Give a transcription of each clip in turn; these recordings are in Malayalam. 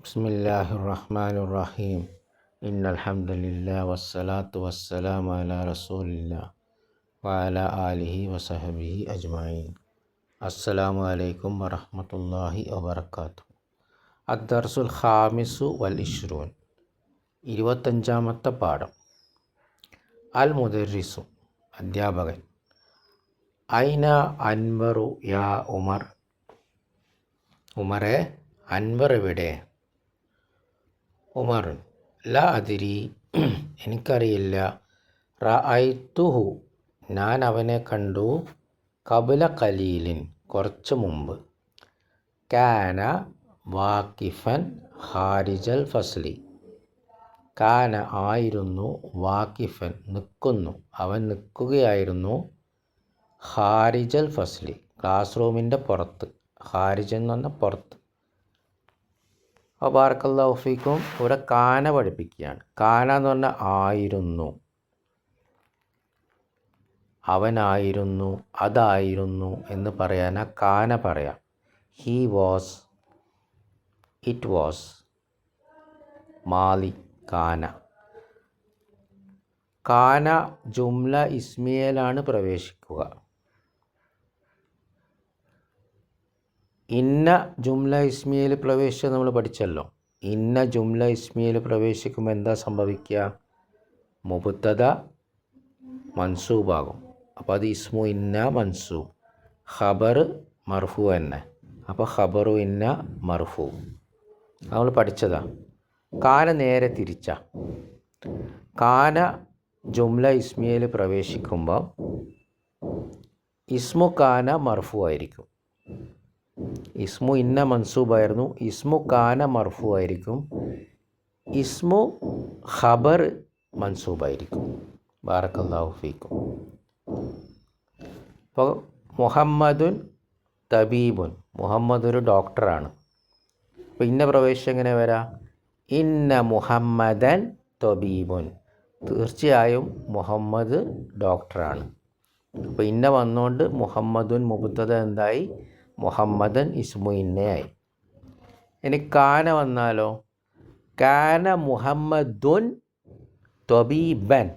بسم الله الرحمن الرحيم إن الحمد لله والصلاة والسلام على رسول الله وعلى آله وصحبه أجمعين السلام عليكم ورحمة الله وبركاته الدرس الخامس والعشرون ഇരുപത്തഞ്ചാമത്തെ പാഠം അൽ മുദരിസു അധ്യാപകൻ ഐന അൻവറു യാ ഉമർ ഉമറെ അൻവർ എവിടെ ഉമർ ല അതിരി എനിക്കറിയില്ല. റഅയ്തുഹു ഞാൻ അവനെ കണ്ടു കബുല കലീലിൻ കുറച്ച് മുമ്പ്. കാന വാക്കിഫൻ ഹാരിജൽ ഫസ്ലി. കാന ആയിരുന്നു വാക്കിഫൻ നിൽക്കുന്നു അവൻ നിൽക്കുകയായിരുന്നു ഹാരിജൽ ഫസ്ലി ക്ലാസ് റൂമിന്റെ പുറത്ത്. ഹാരിജൻ എന്ന് പുറത്ത്. അപ്പോൾ ബാർക്കല്ലാഹു ഫീക്കും. ഇവിടെ കാന പഠിപ്പിക്കുകയാണ്. കാന എന്ന് പറഞ്ഞാൽ ആയിരുന്നു. അവനായിരുന്നു അതായിരുന്നു എന്ന് പറയാൻ ആ കാന പറയാം. ഹീ വാസ് ഇറ്റ് വാസ് മാലി കാന. കാന ജുംല ഇസ്മിയയിലാണ് പ്രവേശിക്കുക. ഇന്ന ജുംല ഇസ്മിയയിൽ പ്രവേശിച്ച് നമ്മൾ പഠിച്ചല്ലോ. ഇന്ന ജുംല ഇസ്മിയയിൽ പ്രവേശിക്കുമ്പോൾ എന്താ സംഭവിക്കുക മുബുത്തത മൻസൂബാകും. അപ്പോൾ അത് ഇസ്മു ഇന്ന മൻസൂബ് ഖബർ മർഫു തന്നെ. അപ്പോൾ ഖബറു ഇന്ന മർഫു. നമ്മൾ പഠിച്ചതാ. കാന നേരെ തിരിച്ച. കാന ജുംല ഇസ്മിയയിൽ പ്രവേശിക്കുമ്പോൾ ഇസ്മു കാന മർഫു ആയിരിക്കും. ഇസ്മു ഇന്ന മൻസൂബായിരുന്നു. ഇസ്മു കാന മർഫു ആയിരിക്കും. ഇസ്മു ഖബർ മൻസൂബായിരിക്കും. ബാറക്കല്ലാഹു ഫീക്കും. അപ്പോൾ മുഹമ്മദുൻ തബീബുൻ. മുഹമ്മദ് ഒരു ഡോക്ടറാണ്. അപ്പോൾ ഇന്ന പ്രവേശം എങ്ങനെ വരാം? ഇന്ന മുഹമ്മദൻ തബീബുൻ. തീർച്ചയായും മുഹമ്മദ് ഡോക്ടറാണ്. അപ്പോൾ ഇന്ന വന്നുകൊണ്ട് മുഹമ്മദുൻ മുബത്തത എന്തായി? മുഹമ്മദൻ ഇസ്മു ഇന്നയായി ഇനി കാന വന്നാലോ? കാന മുഹമ്മദുൻ തൊബീബൻ.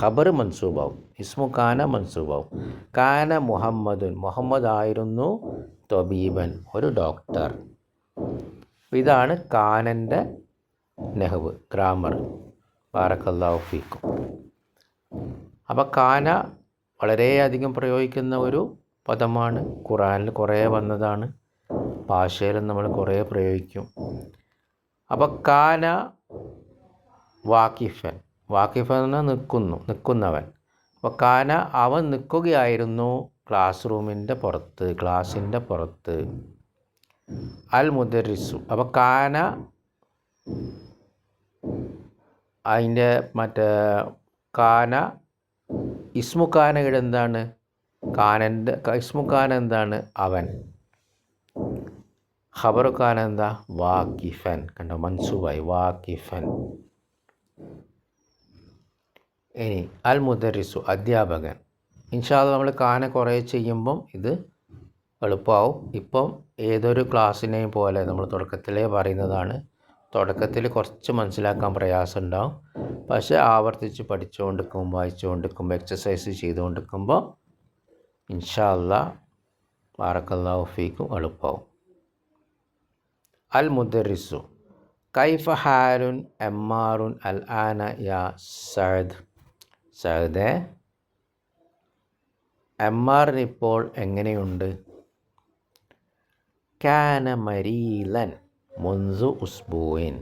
ഖബർ മൻസൂബാവും. ഇസ്മു കാന മൻസൂബാവും. കാന മുഹമ്മദുൻ. മുഹമ്മദ് ആയിരുന്നു തൊബീബൻ ഒരു ഡോക്ടർ. ഇതാണ് കാനന്റെ നെഹ്വ് ഗ്രാമർ. ബാറക്കല്ലാഫിക്കും അപ്പോൾ കാന വളരെയധികം പ്രയോഗിക്കുന്ന ഒരു പദമാണ്. ഖുറാനിൽ കുറേ വന്നതാണ്. ഭാഷയിലും നമ്മൾ കുറേ പ്രയോഗിക്കും. അപ്പോൾ കാന വാക്കിഫൻ. വാക്കിഫൻ എന്ന് നിൽക്കുന്നു നിൽക്കുന്നവൻ. അപ്പോൾ കാന അവൻ നിൽക്കുകയായിരുന്നു ക്ലാസ് റൂമിന്റെ പുറത്ത് ക്ലാസ്സിന്റെ പുറത്ത്. അൽ മുദരിസു അപ്പോൾ കാന അതിന്റെ മറ്റേ കാന ഇസ്മു കാനയുടെ എന്താണ്? കാനന്റെ കാന എന്താണ്? അവൻ. ഖബറു ഖാൻ എന്താ? വാക്കിഫൻ കണ്ടോ? മൻസൂബായി. വാക്കിഫൻ ഇനി അൽ മുദരിസു അധ്യാപകൻ. ഇൻഷാൽ നമ്മൾ കാന കുറേ ചെയ്യുമ്പം ഇത് എളുപ്പമാവും ഇപ്പം ഏതൊരു ക്ലാസ്സിനെയും പോലെ നമ്മൾ തുടക്കത്തിലേ പറയുന്നതാണ്. തുടക്കത്തിൽ കുറച്ച് മനസ്സിലാക്കാൻ പ്രയാസമുണ്ടാവും. പക്ഷേ ആവർത്തിച്ച് പഠിച്ചുകൊണ്ടിരിക്കുമ്പോൾ വായിച്ചുകൊണ്ടിരിക്കുമ്പോൾ എക്സസൈസ് ചെയ്തുകൊണ്ടിരിക്കുമ്പോൾ ഇൻഷാല്ല ബാറക്കല്ലാഹു ഫീക്കും അൽ മുദറിസു കൈഫ ഹാരുൻ എമ്മാറുൻ അൽ ആന യാ സഅദ്. സഅദെ എമ്മാറിന് ഇപ്പോൾ എങ്ങനെയുണ്ട്? കാന മരീലൻ മുൻസു ഉസ്ബൂയിൻ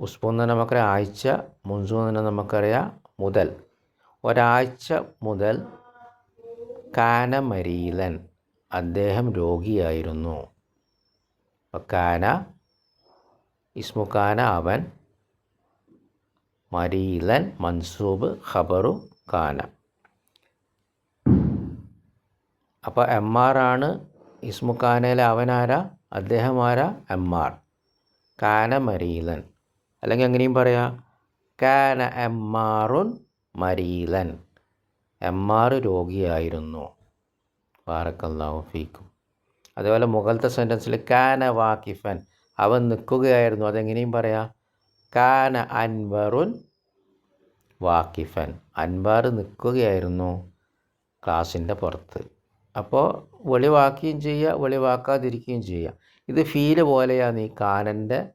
ഉസ്ബു എന്ന് നമുക്കറിയാം ആഴ്ച മുൻസു എന്ന് നമുക്കറിയാം മുതൽ. ഒരാഴ്ച മുതൽ കാനമരീലൻ അദ്ദേഹം രോഗിയായിരുന്നു. കാന ഇസ്മു കാന അവൻ മരീലൻ മൻസൂബ് ഖബറു കാന അപ്പോൾ എം ആർ ആണ് ഇസ്മു കാനയിലെ അവനാരാ? അദ്ദേഹം ആരാ? M R. കാന മരീലൻ അല്ലെങ്കിൽ എങ്ങനെയും പറയാം കാന എം ആറുൻ മരീലൻ. എം ആർ രോഗിയായിരുന്നു. ബാറക്കല്ലാഹു ഫീക്കും. അതേപോലെ മുകളിലത്തെ സെന്റൻസിൽ കാന വാക്കിഫൻ അവൻ നിൽക്കുകയായിരുന്നു. അതെങ്ങനെയും പറയാം. കാന അൻവറുൻ വാക്കിഫൻ അൻവാർ നിൽക്കുകയായിരുന്നു ക്ലാസ്സിന്റെ പുറത്ത്. അപ്പോൾ വെളിവാക്കുകയും ചെയ്യുക വെളിവാക്കാതിരിക്കുകയും ചെയ്യുക. ഇത് ഫീൽ പോലെയാണ് ഈ കാനന്റെ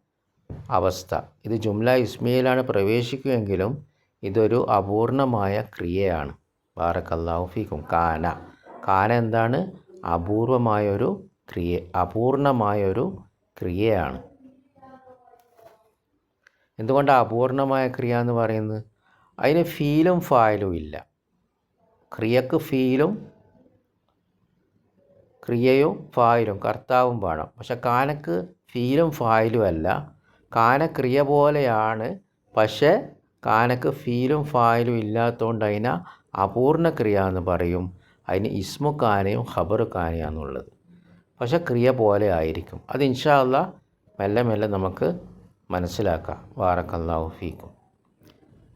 അവസ്ഥ. ഇത് ജുംല ഇസ്മിയിലാണ് പ്രവേശിക്കുമെങ്കിലും ഇതൊരു അപൂർണമായ ക്രിയയാണ്. ബാറക്കല്ലാഹു കാന. കാന എന്താണ്? അപൂർവമായൊരു ക്രിയ അപൂർണമായൊരു ക്രിയയാണ്. എന്തുകൊണ്ടാണ് അപൂർണമായ ക്രിയ എന്ന് പറയുന്നത്? അതിന് ഫീലും ഫായലും ഇല്ല. ക്രിയക്ക് ഫീലും ക്രിയയും ഫായിലും കർത്താവും വേണം. പക്ഷെ കാനക്ക് ഫീലും ഫായിലും അല്ല. കാന ക്രിയ പോലെയാണ് പക്ഷേ കാനക്ക് ഫീലും ഫായിലും ഇല്ലാത്തതുകൊണ്ട് അതിനെ അപൂർണ ക്രിയ എന്ന് പറയും. അതിന് ഇസ്മു കാനയും ഖബർ കാനയാന്നുള്ളത് പക്ഷെ ക്രിയ പോലെ ആയിരിക്കും. അത് ഇൻഷാല്ല മെല്ലെ മെല്ലെ നമുക്ക് മനസ്സിലാക്കാം. വാറക്കല്ലാഹു ഫീക്കും.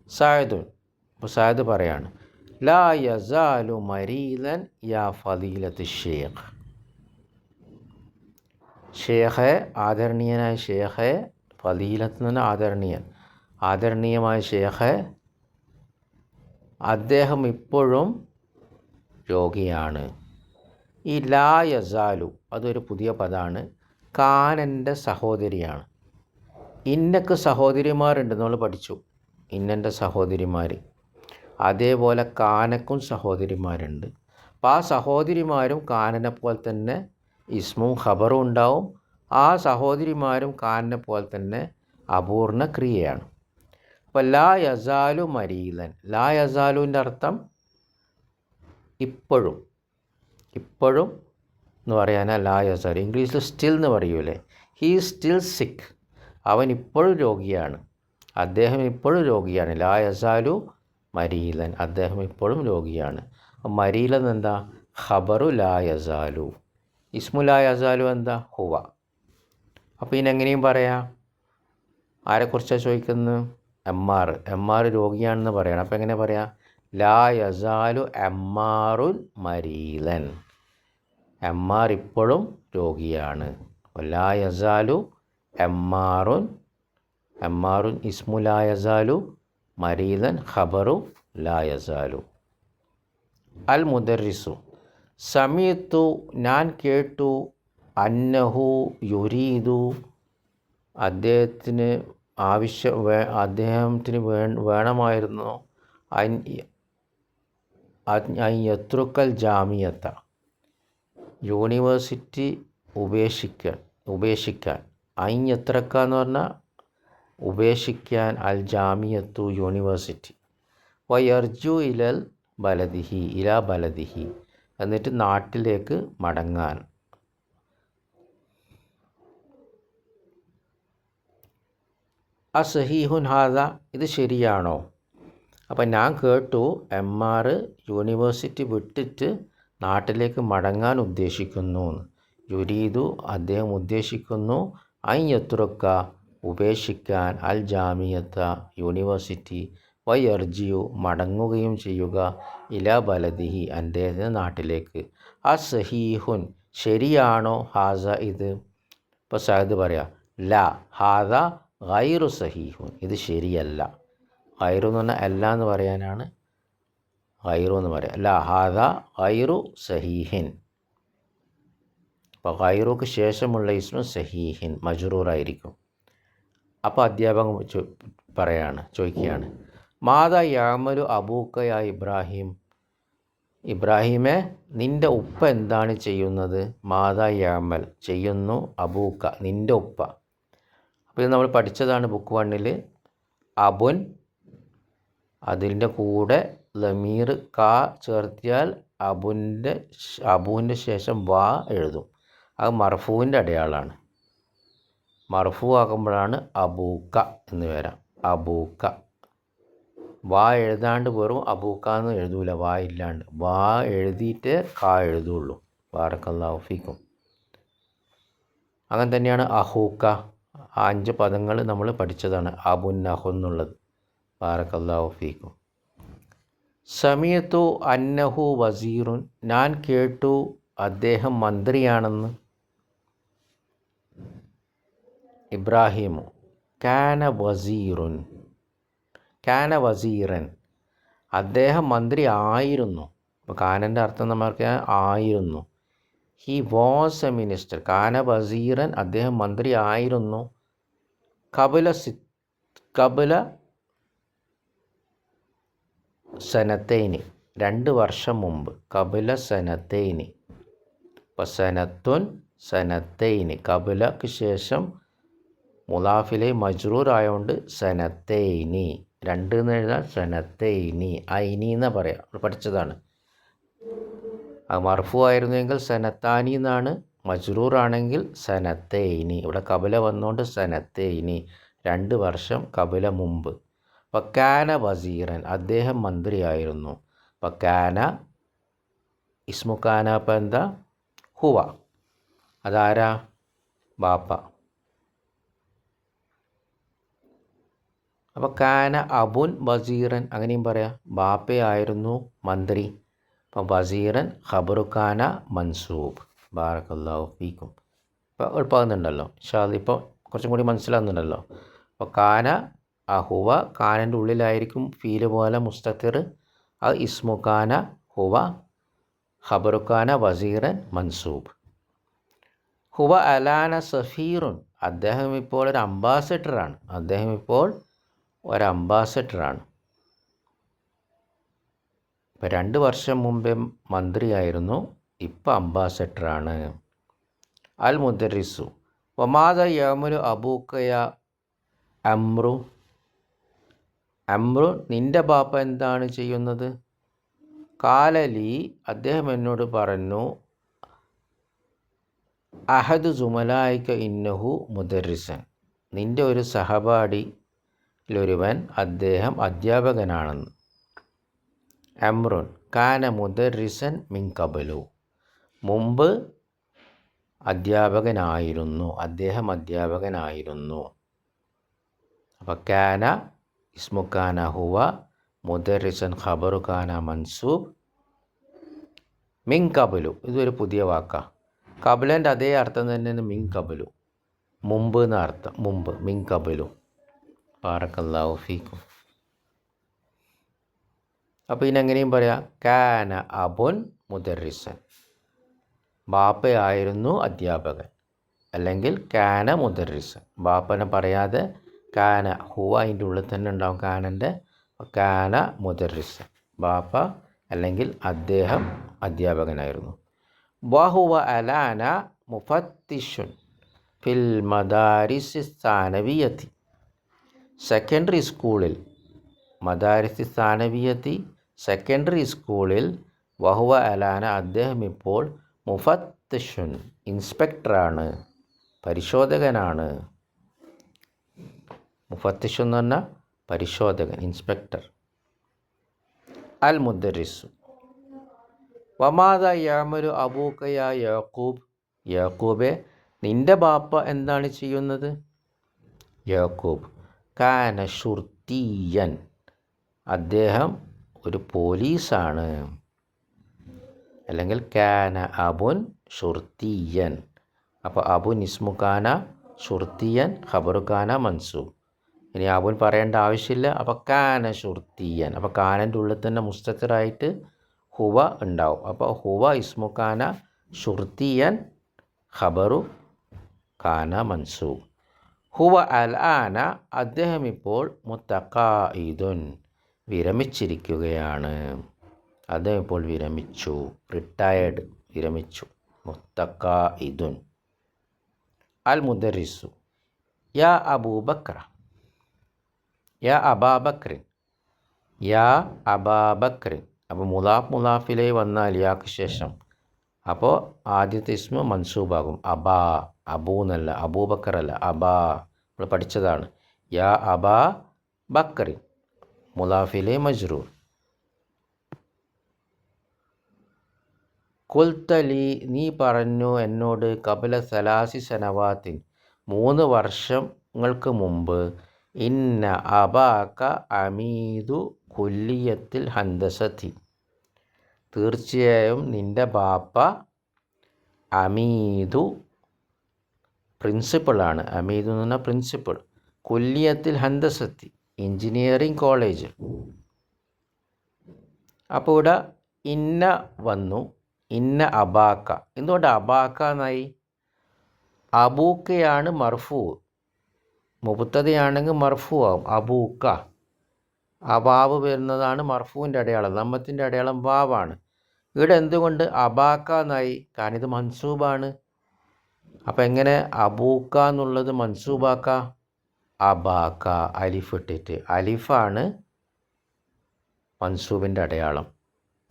സായദുൻ ഇപ്പോൾ സായദ് പറയാണ് ലാ യസാലു മരീദൻ യാ ഫലീലത്ത് ഷേഖ് ഷേഖെ ആദരണീയനായ ഷേഖെ ഫലീലത്ത് എന്ന് ആദരണീയൻ. ആദരണീയമായ ഷേഖെ അദ്ദേഹം ഇപ്പോഴും രോഗിയാണ്. ഈ ലാ യസാലു അതൊരു പുതിയ പദമാണ് കാനന്റെ സഹോദരിയാണ്. ഇന്നക്ക് സഹോദരിമാരുണ്ട് നമ്മൾ പഠിച്ചു. ഇന്നന്റെ സഹോദരിമാർ. അതേപോലെ കാനക്കും സഹോദരിമാരുണ്ട്. അപ്പോൾ ആ സഹോദരിമാരും കാനനെ പോലെ തന്നെ ഇസ്മും ഖബറും ഉണ്ടാവും. ആ സഹോദരിമാരും കാനനെ പോലെ തന്നെ അപൂർണ ക്രിയയാണ്. അപ്പോൾ ലാ യസാലു മരീലൻ. ലാ യസാലുവിന്റെ അർത്ഥം ഇപ്പോഴും. ഇപ്പോഴും എന്ന് പറയാനാ ലാ യസാലു. ഇംഗ്ലീഷിൽ സ്റ്റിൽ എന്ന് പറയൂലേ. ഹീ സ്റ്റിൽ സിക്ക് അവൻ ഇപ്പോഴും രോഗിയാണ്. അദ്ദേഹം ഇപ്പോഴും രോഗിയാണ്. ലാ യസാലു മരീലൻ. അദ്ദേഹം ഇപ്പോഴും രോഗിയാണ്. മരീലൻ എന്താ? ഖബറു ലാ യസാലു. ഇസ്മു ലാ യസാലു എന്താ? ഹുവ. അപ്പോൾ ഇതിനെങ്ങനെയും പറയാം. ആരെക്കുറിച്ചാണ് ചോദിക്കുന്നത്? എം ആർ എം ആർ രോഗിയാണെന്ന് പറയണം. അപ്പോൾ എങ്ങനെ പറയാം? ലാ യസാലു എം എമ്മാറുൻ മരീലൻ. എം ആർ ഇപ്പോഴും രോഗിയാണ്. ലാ യസാലു എം ആറുൻ എം ആറുൻ ഇസ്മു ലാ യസാലു മരീലൻ ഖബറു ലാ യസാലു. അൽ മുദറിസു സമയത്തു ഞാൻ കേട്ടു അന്നഹു യുരീദു അദ്ദേഹത്തിന് ആവശ്യം വേ അദ്ദേഹത്തിന് വേ വേണമായിരുന്നു. യത്രുക്കൽ ജാമിയത്ത. യൂണിവേഴ്സിറ്റി ഉപേക്ഷിക്കാൻ ഉപേക്ഷിക്കാൻ. യത്രക്ക എന്ന് പറഞ്ഞാൽ ഉപേക്ഷിക്കാൻ അൽ ജാമിയത്തു യൂണിവേഴ്സിറ്റി. വയർജു ഇലൽ ബലദിഹി ഇല ബലദിഹി. എന്നിട്ട് നാട്ടിലേക്ക് മടങ്ങാൻ. ആ സഹീഹുൻ ഹാദ ഇത് ശരിയാണോ? അപ്പം ഞാൻ കേട്ടു എം ആർ യൂണിവേഴ്സിറ്റി വിട്ടിട്ട് നാട്ടിലേക്ക് മടങ്ങാൻ ഉദ്ദേശിക്കുന്നു. യുരീദു അദ്ദേഹം ഉദ്ദേശിക്കുന്നു അയ്യത്തുറക്ക ഉപേക്ഷിക്കാൻ അൽ ജാമിയത്ത യൂണിവേഴ്സിറ്റി വയർജിയു മടങ്ങുകയും ചെയ്യുക ഇല ബലദിഹി അദ്ദേഹത്തിന്റെ നാട്ടിലേക്ക്. ആ സഹീഹുൻ ശരിയാണോ ഹാസ ഇത്? ഇപ്പോൾ സഹദ് പറയാം ല ഹാദ ഗൈറു സഹീഹുൻ. ഇത് ശരിയല്ല. ഗൈറു എന്ന് പറഞ്ഞാൽ അല്ല എന്ന് പറയാനാണ്. ഗൈറു എന്ന് പറയാം. അല്ല ഹാദ ഗൈറു സഹീഹിൻ. അപ്പോൾ ഗൈറുക്ക് ശേഷമുള്ള ഇസ്മു സഹീഹിൻ മജറൂറായിരിക്കും. അപ്പോൾ അധ്യാപകൻ പറയാണ് ചോദിക്കുകയാണ് മാതാ യാമലു അബൂക്കയ ഇബ്രാഹിം? ഇബ്രാഹിമെ നിന്റെ ഉപ്പ എന്താണ് ചെയ്യുന്നത്? മാതാ യാമൽ ചെയ്യുന്നു അബൂക്ക നിന്റെ ഉപ്പ. അപ്പോൾ ഇത് നമ്മൾ പഠിച്ചതാണ് ബുക്ക് വണ്ണിൽ അബുൻ അതിന്റെ കൂടെ ലമീർ കാ ചേർത്തിയാൽ അബുന്റെ അബുവിന്റെ ശേഷം വാ എഴുതും. അത് മർഫുവിന്റെ അടയാളമാണ് മർഫു ആകുമ്പോഴാണ് അബൂക്ക എന്ന് വരാം അബൂക്ക. വാ എഴുതാണ്ട് വെറും അബൂക്ക എന്ന് എഴുതൂല. വാ ഇല്ലാണ്ട്. വാ എഴുതിയിട്ട് കാ എഴുതുള്ളൂ. വാറക്കല്ലാഫിക്കും ഫീക്കും. അങ്ങനെ തന്നെയാണ് അഹൂക്ക. ആ അഞ്ച് പദങ്ങൾ നമ്മൾ പഠിച്ചതാണ്. അബുൻ നഹു എന്നുള്ളത്. ബാറക്കല്ലാഹു ഫീക്കും. സമയത്തു അന്നഹു വസീറുൻ. ഞാൻ കേട്ടു അദ്ദേഹം മന്ത്രിയാണെന്ന്. ഇബ്രാഹിമു. കാന വസീറുൻ. കാന വസീറൻ. അദ്ദേഹം മന്ത്രി ആയിരുന്നു. അപ്പോൾ കാനന്റെ അർത്ഥം നമ്മൾക്ക് ആയിരുന്നു. ഹി വാസ് എ മിനിസ്റ്റർ കാന വസീറൻ അദ്ദേഹം മന്ത്രി ആയിരുന്നു. കപില സി കപില സനത്തേനി. രണ്ട് വർഷം മുമ്പ് കപില സനത്തേനി. അപ്പോൾ സനത്തുൻ സനത്തേനി. കപിലക്ക് ശേഷം മുലാഫിലെ മജ്റൂർ ആയതുകൊണ്ട് സനത്തേനി. രണ്ട് എന്ന് എഴുതാൻ സനത്തേനി ഐനി എന്ന് പറയാം. പഠിച്ചതാണ്. അത് മർഫു ആയിരുന്നെങ്കിൽ സനത്താനി എന്നാണ് മജ്റൂർ ആണെങ്കിൽ സനത്തേനി ഇവിടെ കപില വന്നുകൊണ്ട് സനത്തേനി രണ്ട് വർഷം കപില മുമ്പ്. പക്കാന വസീറൻ അദ്ദേഹം മന്ത്രിയായിരുന്നു. പക്കാന ഇസ്മുക്കാന അപ്പം എന്താ? ഹുവ. അതാരാ? ബാപ്പ. അപ്പോൾ കാന അബുൻ വസീറൻ അങ്ങനെയും പറയാം. ബാപ്പയായിരുന്നു മന്ത്രി. അപ്പം വസീറൻ ഖബറുഖാന മൻസൂബ്. ബാറക്കല്ലാഹു ഫീക്കും. ഇപ്പോൾ എളുപ്പമാകുന്നുണ്ടല്ലോ. പക്ഷേ അതിപ്പോൾ കുറച്ചും കൂടി മനസ്സിലാകുന്നുണ്ടല്ലോ. അപ്പോൾ കാന അഹുവ കാനന്റെ ഉള്ളിലായിരിക്കും ഫീൽ പോലെ മുസ്തഖിർ അ ഇസ്മു കാന ഹുവ ഖബറുഖാന വസീറൻ മൻസൂബ്. ഹുവ അലാന സഫീറുൻ. അദ്ദേഹം ഇപ്പോൾ ഒരു അംബാസഡറാണ്. അദ്ദേഹം ഇപ്പോൾ ഒരു അംബാസഡറാണ്. ഇപ്പം രണ്ട് വർഷം മുമ്പേ മന്ത്രിയായിരുന്നു. ഇപ്പം അംബാസഡറാണ്. അൽ മുദ്രിസു വമാദ യമലു അബൂക്കയ അമ്രു. അമ്രു നിന്റെ ബാപ്പ എന്താണ് ചെയ്യുന്നത്? കാലലി അദ്ദേഹം എന്നോട് പറഞ്ഞു അഹദ് സുമലായിക്ക ഇന്നഹു മുദരിസൻ. നിന്റെ ഒരു സഹപാഠിയിലൊരുവൻ അദ്ദേഹം അധ്യാപകനാണെന്ന്. അമ്രുൻ കാന മുദരിസൻ മിൻ കബലു. മുമ്പ് അധ്യാപകനായിരുന്നു. അദ്ദേഹം അധ്യാപകനായിരുന്നു. അപ്പോൾ കാന ഇസ്മുഖാന ഹുവ മുദറിസൻ ഖബറു കാന മൻസൂബ് മിൻ കബലു ഇതൊരു പുതിയ വാക്കാണ് കബലന്റെ അതേ അർത്ഥം തന്നെയാണ് മിൻ കബലു മുമ്പ് എന്ന അർത്ഥം. മുമ്പ് മിൻ കബലു പാറക്കല്ലാഹു ഫീക്കും. അപ്പോൾ എങ്ങനെയും പറയാം. കാന അബുൻ മുദറിസൻ ബാപ്പയായിരുന്നു അധ്യാപകൻ. അല്ലെങ്കിൽ കാന മുദരിസ്. ബാപ്പനെ പറയാതെ കാന. ഹുവ അതിന്റെ ഉള്ളിൽ തന്നെ ഉണ്ടാവും കാനന്റെ. കാന മുദരിസ്. ബാപ്പ അല്ലെങ്കിൽ അദ്ദേഹം അധ്യാപകനായിരുന്നു. വഹുവ അലാന മുഫത്തിഷുൻ ഫിൽ മദാരിസ് സ്ഥാനവിയത്തി സെക്കൻഡറി സ്കൂളിൽ മദാരിസ് സ്ഥാനവിയത്തി സെക്കൻഡറി സ്കൂളിൽ വഹുവ അലാന അദ്ദേഹം ഇപ്പോൾ മുഫത്തിഷുൻ ഇൻസ്പെക്ടറാണ് പരിശോധകനാണ്. മുഫത്തിഷു എന്ന് പറഞ്ഞാൽ പരിശോധകൻ ഇൻസ്പെക്ടർ. അൽ മുദ്ദരിസു വമാദ യാമരു അബൂക്കയ യാക്കൂബ് യാക്കൂബെ നിന്റെ ബാപ്പ എന്താണ് ചെയ്യുന്നത്? യാക്കൂബ് കാന ഷുർത്തീയൻ. അദ്ദേഹം ഒരു പോലീസാണ്. അല്ലെങ്കിൽ കാന അബുൻ ഷുർത്തിയൻ അപ്പോൾ അബുൻ ഇസ്മു കാന ഷുർത്തിയൻ ഖബറു കാന മൻസൂബ്. ഇനി അബുൻ പറയേണ്ട ആവശ്യമില്ല. അപ്പോൾ കാന ഷുർത്തിയൻ അപ്പോൾ കാനന്റെ ഉള്ളിൽ തന്നെ മുസ്തഖറായിട്ട് ഹുവ ഉണ്ടാവും. അപ്പോൾ ഹുവ ഇസ്മു കാന ഷുർത്തിയൻ ഖബറു കാന മൻസൂബ്. ഹുവ അൽ ആന അദ്ദേഹം ഇപ്പോൾ മുത്തഖായിദുൻ വിരമിച്ചിരിക്കുകയാണ്. അദ്ദേഹം വിരമിച്ചു. റിട്ടയർഡ് വിരമിച്ചു. മുത്തക്ക ഇതുൻ അൽ മുദറിസു യാ അബൂബക്ര. യാ അബാബക്രിൻ. യാ അബാബക്രിൻ. അപ്പോൾ മുലാഫ് മുലാഫിലേ വന്നാൽ യാക്ക് ശേഷം. അപ്പോൾ ആദ്യത്തെ ഇസ്മ മൻസൂബാകും. അബാ അബൂ എന്നല്ല അബൂബക്കർ അല്ല അബാ. നമ്മൾ പഠിച്ചതാണ്. യാ അബാ ബക്രിൻ. മുലാഫിലെ മജ്റൂർ. കുൽത്തലി നീ പറഞ്ഞു എന്നോട് കപില സലാസി സനവാത്തിൻ മൂന്ന് വർഷങ്ങൾക്ക് മുമ്പ് ഇന്ന അബാക്ക അമീദു കുല്ലിയത്തിൽ ഹന്തസത്തി തീർച്ചയായും നിന്റെ ബാപ്പ അമീദു പ്രിൻസിപ്പളാണ് അമീദു എന്ന് പറഞ്ഞാൽ പ്രിൻസിപ്പൾ കുല്യത്തിൽ ഹന്തസത്തി എഞ്ചിനീയറിംഗ് കോളേജ് അപ്പോൾ ഇവിടെ ഇന്ന വന്നു. ഇന്ന അബാക്ക. എന്തുകൊണ്ട് അബാക്ക എന്നായി? അബൂക്കയാണ് മർഫു. മുപ്പത്തതയാണെങ്കിൽ മർഫു ആവും. അബൂക്ക. അബാവ് വരുന്നതാണ് മർഫുവിന്റെ അടയാളം. നമ്മത്തിന്റെ അടയാളം വാവാണ്. ഇവിടെ എന്തുകൊണ്ട് അബാക്ക എന്നായി? കാരണം ഇത് മൻസൂബാണ്. അപ്പം എങ്ങനെ അബൂക്ക എന്നുള്ളത് മൻസൂബാക്ക? അബാക്ക. അലിഫ് ഇട്ടിട്ട്. അലിഫാണ് മൻസൂബിന്റെ അടയാളം.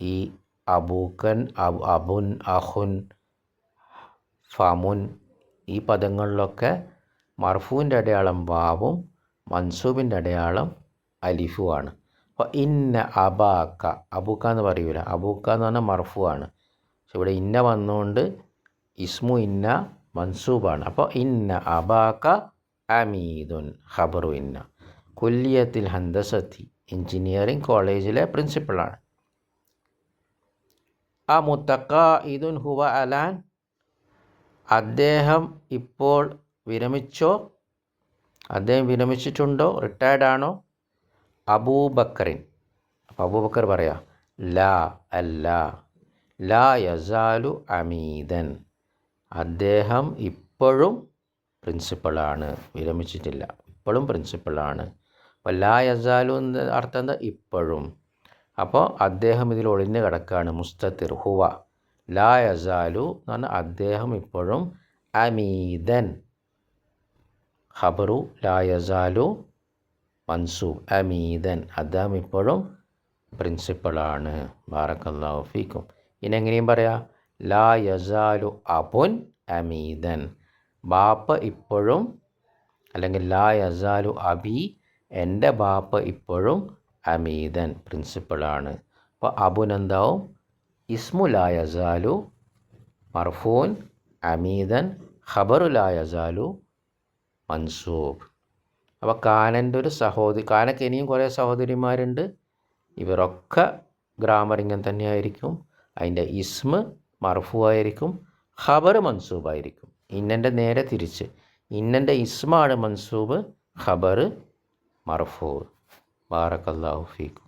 ഈ അബൂക്കൻ അബ് അബുൻ അഹുൻ ഫമുൻ ഈ പദങ്ങളിലൊക്കെ മർഫൂവിന്റെ അടയാളം വാവും മൻസൂബിന്റെ അടയാളം അലിഫുമാണ് അപ്പോൾ ഇന്ന അബാക്ക അബൂക്ക എന്ന് പറയൂല. അബൂക്ക എന്ന് പറഞ്ഞാൽ മർഫുവാണ്. പക്ഷെ ഇവിടെ ഇന്ന വന്നുകൊണ്ട് ഇസ്മു ഇന്ന മൻസൂബാണ്. അപ്പോൾ ഇന്ന അബാക്ക അമീദുൻ ഖബറു ഇന്ന. കുല്യത്തിൽ ഹന്തസത്തി എഞ്ചിനീയറിംഗ് കോളേജിലെ പ്രിൻസിപ്പളാണ്. ആ മുത്തക്ക ഇതുൻ ഹുവ അലാൻ. അദ്ദേഹം ഇപ്പോൾ വിരമിച്ചോ? അദ്ദേഹം വിരമിച്ചിട്ടുണ്ടോ? റിട്ടയർഡ് ആണോ? അബൂബക്കറിൻ. അപ്പോൾ അബൂബക്കർ പറയാ ലാ അല്ല ലാ യസാലു അമീദൻ. അദ്ദേഹം ഇപ്പോഴും പ്രിൻസിപ്പളാണ് വിരമിച്ചിട്ടില്ല. ഇപ്പോഴും പ്രിൻസിപ്പളാണ് അപ്പോൾ ലാ യസാലു എന്ന അർത്ഥം എന്താ? ഇപ്പോഴും. അപ്പോൾ അദ്ദേഹം ഇതിൽ ഒളിഞ്ഞു കിടക്കുകയാണ് മുസ്തത്തിർ ഹുവ. ലാ യസാലു എന്ന് പറഞ്ഞാൽ അദ്ദേഹം ഇപ്പോഴും അമീദൻ. ഖബറു ലാ യസാലു മൻസൂബ്. അമീദൻ. അദ്ദേഹം ഇപ്പോഴും പ്രിൻസിപ്പളാണ് ബാറക്കല്ലാഹു ഫീക്കും. ഇനി എങ്ങനെയും പറയാം. ലാ യസാലു അബുൻ അമീദൻ. ബാപ്പ ഇപ്പോഴും അല്ലെങ്കിൽ ലാ യസാലു അബി എന്റെ ബാപ്പ ഇപ്പോഴും അമീദൻ പ്രിൻസിപ്പളാണ് അപ്പോൾ അബുനന്ദാവും ഇസ്മുലായസാലു മർഫൂൻ അമീദൻ ഖബറുലായസാലു മൻസൂബ്. അപ്പോൾ കാനന്റെ ഒരു സഹോദരി കാനക്ക് ഇനിയും കുറേ സഹോദരിമാരുണ്ട്. ഇവരൊക്കെ ഗ്രാമർ ഇങ്ങനെ തന്നെയായിരിക്കും. അതിന്റെ ഇസ്മ് മർഫു ആയിരിക്കും ഖബർ മൻസൂബായിരിക്കും ഇന്നന്റെ നേരെ തിരിച്ച്. ഇന്നന്റെ ഇസ്മാണ് മൻസൂബ് ഖബർ മർഫു ബാറക്കല്ലാഹു ഫീക്കും.